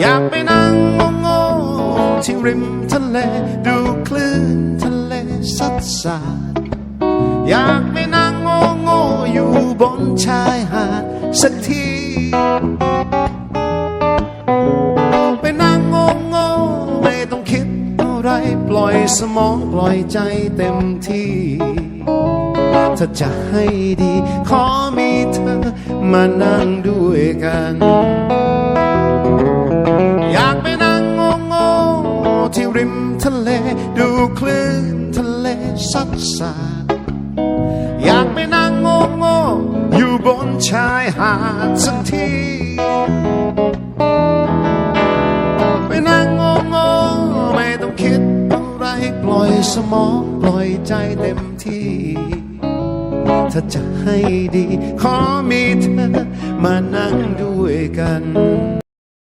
อยากไปนั่งโง่ๆที่ริมทะเล ดูคลื่นทะเลซัดสาดอยากไปนั่งโง่ๆอยู่บนชายหาดสักที ไปนั่งโง่ๆไม่ต้องคิดอะไรปล่อยสมองปล่อยใจเต็มที่ ถ้าจะให้ดี ขอมีเธอมานั่งด้วยกัน ทะเล ดูคลื่นทะเลซัดสาดอยากไปนั่งโง่ๆอยู่บนชายหาดสักทีไปนั่งโง่ๆไม่ต้องคิดอะไรปล่อยสมองปล่อยใจเต็มที่ ถ้าจะให้ดี ขอมีเธอมานั่งด้วยกัน